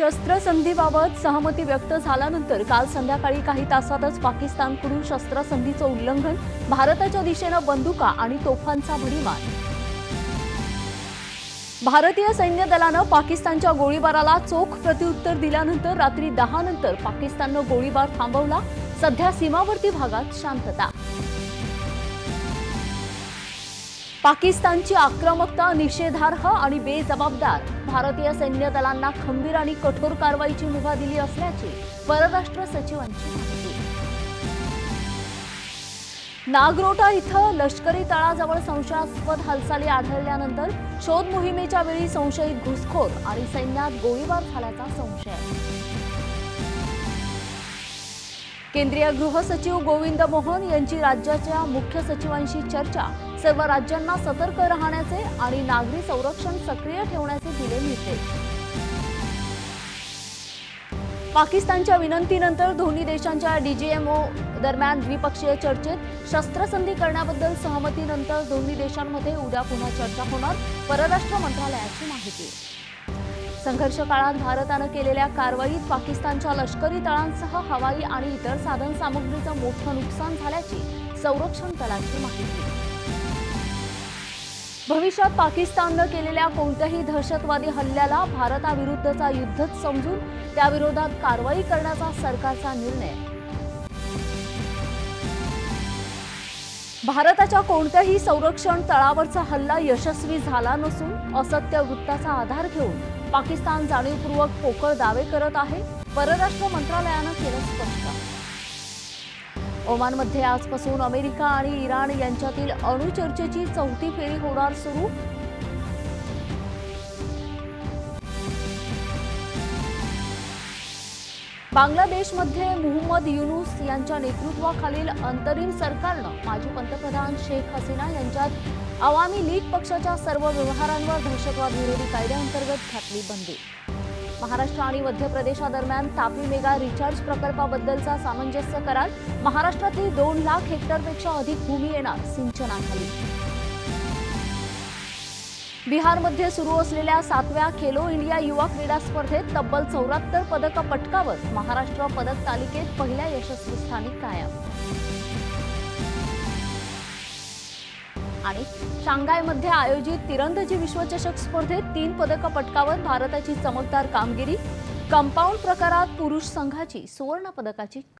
शस्त्रसंधीबाबत सहमती व्यक्त झाल्यानंतर काल संध्याकाळी काही तासातच पाकिस्तानकडून शस्त्रसंधीचं उल्लंघन भारताच्या दिशेनं बंदुका आणि तोफांचा भडीमार. भारतीय सैन्य दलानं पाकिस्तानच्या गोळीबाराला चोख प्रत्युत्तर दिल्यानंतर रात्री दहा नंतर पाकिस्ताननं गोळीबार थांबवला. सध्या सीमावर्ती भागात शांतता. पाकिस्तानची आक्रमकता निषेधार्ह आणि बेजबाबदार. भारतीय सैन्य दलांना खंबीर आणि कठोर कारवाईची मुभा दिली असल्याची परराष्ट्र सचिवांची माहिती. नागरोटा इथं लष्करी तळाजवळ संशयास्पद हालचाली आढळल्यानंतर शोध मोहिमेच्या वेळी संशयित घुसखोर आणि सैन्यात गोळीबार झाल्याचा संशय. केंद्रीय गृह सचिव गोविंद मोहन यांची राज्याच्या मुख्य सचिवांशी चर्चा. सर्व राज्यांना सतर्क राहण्याचे आणि नागरी संरक्षण सक्रिय ठेवण्याचे दिले निर्देश. पाकिस्तानच्या विनंतीनंतर दोन्ही देशांच्या डीजीएमओ दरम्यान द्विपक्षीय चर्चेत शस्त्रसंधी करण्याबद्दल सहमतीनंतर दोन्ही देशांमध्ये उद्या पुन्हा चर्चा होणार परराष्ट्र मंत्रालयाची माहिती. संघर्ष काळात भारतानं केलेल्या कारवाईत पाकिस्तानच्या लष्करी तळांसह हवाई आणि इतर साधन सामुग्रीचं मोठं नुकसान झाल्याची संरक्षण दलाची माहिती. भविष्यात पाकिस्ताननं केलेल्या कोणत्याही दहशतवादी हल्ल्याला भारताविरुद्धचा युद्धच समजून त्याविरोधात कारवाई करण्याचा सरकारचा निर्णय. भारताच्या कोणत्याही संरक्षण तळावरचा हल्ला यशस्वी झाला नसून असत्य वृत्ताचा आधार घेऊन पाकिस्तान जाणीवपूर्वक पोकळ दावे करत आहे. परराष्ट्र मंत्रालयानं केलं स्पष्ट. ओमानमध्ये आजपासून अमेरिका आणि इराण यांच्यातील अणुचर्चेची चौथी फेरी होणार सुरू. बांगलादेशमध्ये मुहम्मद युनुस यांच्या नेतृत्वाखालील अंतरिम सरकारनं माजी पंतप्रधान शेख हसीना यांच्यात आवामी लीग पक्षाच्या सर्व व्यवहारांवर दहशतवाद विरोधी कायद्याअंतर्गत घातली बंदी. महाराष्ट्र आणि मध्य प्रदेशादरम्यान तापी मेगा रिचार्ज प्रकल्पाबद्दलचा सामंजस्य करार. महाराष्ट्रातील दोन लाख हेक्टरपेक्षा अधिक भूमी येणार सिंचनाखाली. बिहारमध्ये सुरू असलेल्या सातव्या खेलो इंडिया युवा क्रीडा स्पर्धेत तब्बल चौऱ्याहत्तर पदकं पटकावत महाराष्ट्र पदक तालिकेत पहिल्या यशस्वी स्थानी कायम. आणि शांघायमध्ये आयोजित तिरंदाजी विश्वचषक स्पर्धेत तीन पदकं पटकावत भारताची चमकदार कामगिरी. कंपाऊंड प्रकारात पुरुष संघाची सुवर्ण पदकाची